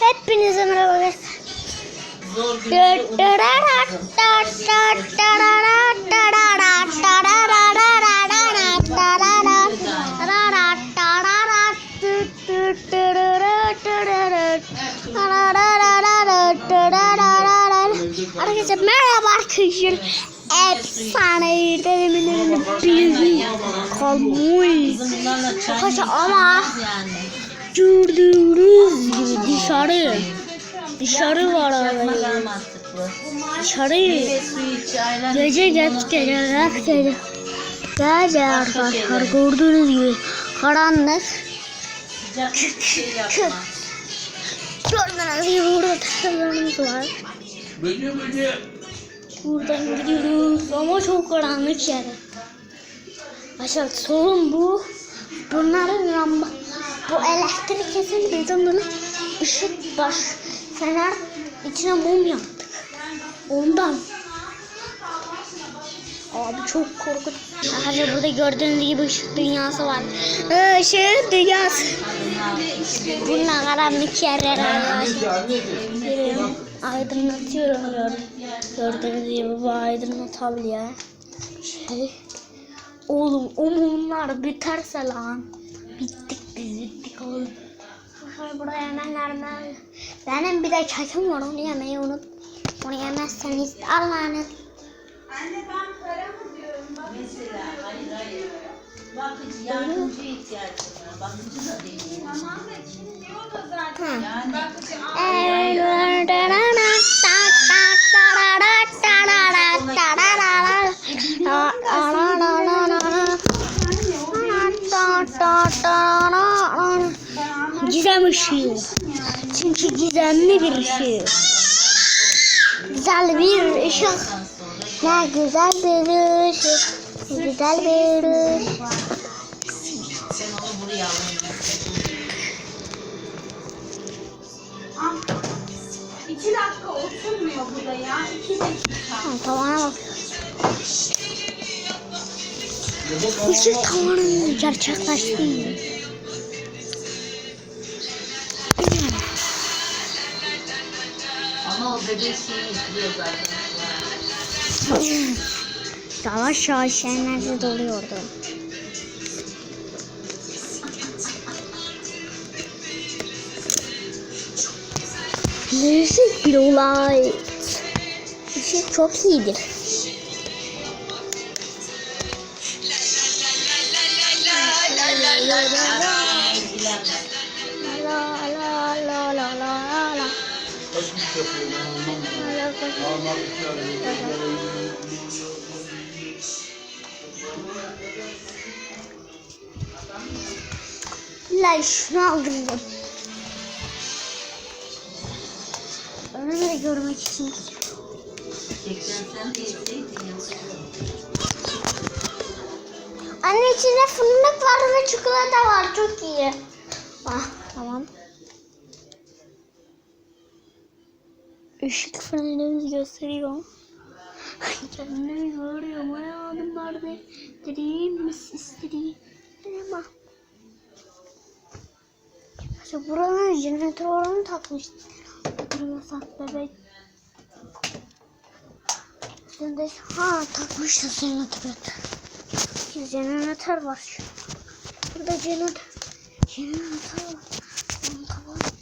Hepinize merhaba. Arkadaşlar merhaba arkadaşlar. Efsane dedemin bir kalmış. Arkadaşlar ama. Gördüğünüz gibi dışarı dışarı var Yapmak abi. Dışarı gece geç gece geç gece. Gece arkadaşlar gördüğünüz gibi karanlık. şey. Gördüğünüz gibi burada taşlarımız var. Buradan gidiyoruz ama çok karanlık yere. Arkadaşlar sorun bu. Bunların lamba, bu elektrik kesin bunu ışık baş fener içine mum yaptık. Ondan. Abi çok korkunç. Arkadaşlar burada gördüğünüz gibi ışık dünyası var. Işık dünyası. Bunlar karanlık yerler. Aydınlatıyorum. Gördüğünüz gibi bu aydınlatabiliyor. Şey. Oğlum o mumlar biterse lan. Bittik biz bittik oğlum. Şöyle buraya yemenlerden. Benim bir de çekim var onu yemeyi unut. Onu yemezseniz Allah'ınız. Mesela hayır hayır. Bakıcı yardımcı ihtiyacı var. Bakıcı da değil. Yani Gizem ışığı. Çünkü gizemli bir ışık. Güzel bir ışık. Ne güzel bir ışık. Ne güzel bir ışık. İki dakika oturmuyor burada ya. İki dakika. Tamam, tavana bak. Işık tavanın gerçekleşti. Ama o bebek şeyi izliyor zaten. Yavaş yavaş enerji doluyordu. Müzik bir olay. Işık çok iyidir. La la la la la la. La şunu aldım. Onu da görmek için. Gerçekten sen de yeseydin ya. Anne içinde fındık var ve çikolata var. Çok iyi. Ah tamam. Işık fenerimiz gösteriyor. Kendimi görüyorum. Hayatım nerede? Dediğim mi istediğim. Ama. İşte buranın jeneratör oranı takmıştı. Durmasak bebek. Üstünde ha takmıştı jeneratörü. Jeneratör var. Burada jeneratör. Jeneratör var. Kapat.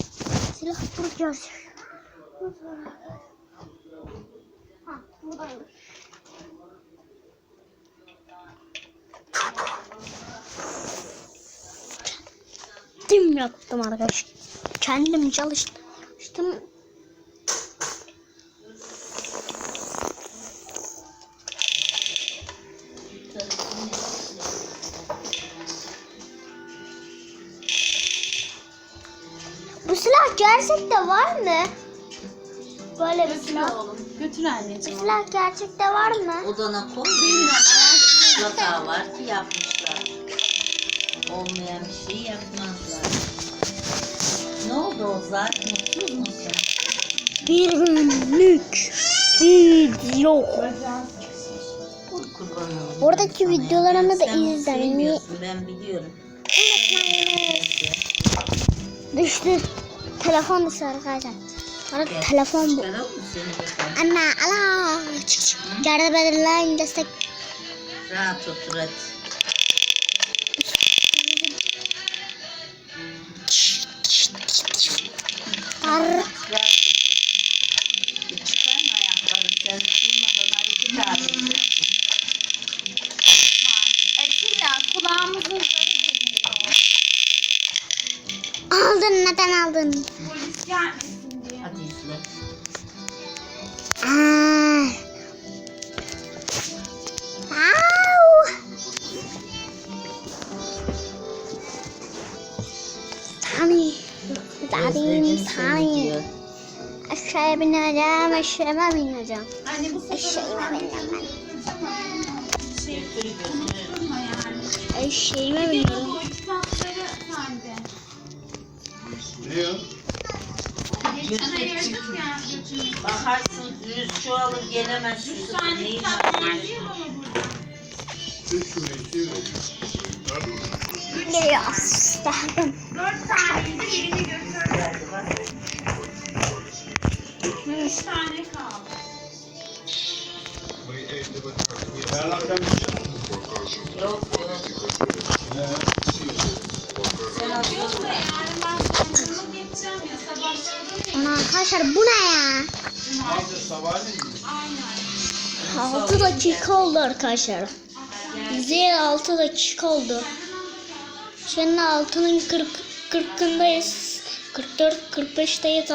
Silah burada. Ha buradaymış. Kendim yaptım arkadaş. Kendim çalıştım. Bu silah gerçekte var mı? Böyle bir silah. Oğlum Götür Bu anneciğim. silah gerçekte var mı? odana koy. Mutlaka var ki yapmışlar. Olmayan bir şey yapmazlar. Ne oldu Ozan? Mutlu musun? Bir günlük video. Kurban olayım. Oradaki videolarımı da Sen sevmiyorsun, Ben biliyorum. Düştü. telefon dışı arkadaşlar. Arada telefon bu. Anne ala. Çık. Geride belirleyin destek. Rahat otur hadi. Ar. Aldın? Polis gelmesin diye. Hadi izle. Aa. Au. Tani. Tanim Özledim seni tani. Aşağıya bineceğim, aşağıya bineceğim. Anne bu sefer Eşeğime bineceğim ben. şey. Eşeğime bineceğim. Ne ya? Geçen ayırdım ya. Bakarsın yüz çoğalır gelemez. Üç Yusuf. tane kitap var diyor bana burada. Üç şuraya, iki yürü. Nerede? Geliyoruz. Geldim. Dört taneydi birini götürdüm. Üç tane kaldı. Ben akşam gideceğim. Yok yok. Sen hazır Yok Ana arkadaşlar bu ne ya? Aynen. 6 dakika oldu arkadaşlar. Bize 6 dakika oldu. Şimdi 6'nın 40 40'ındayız. 44 45'teyiz.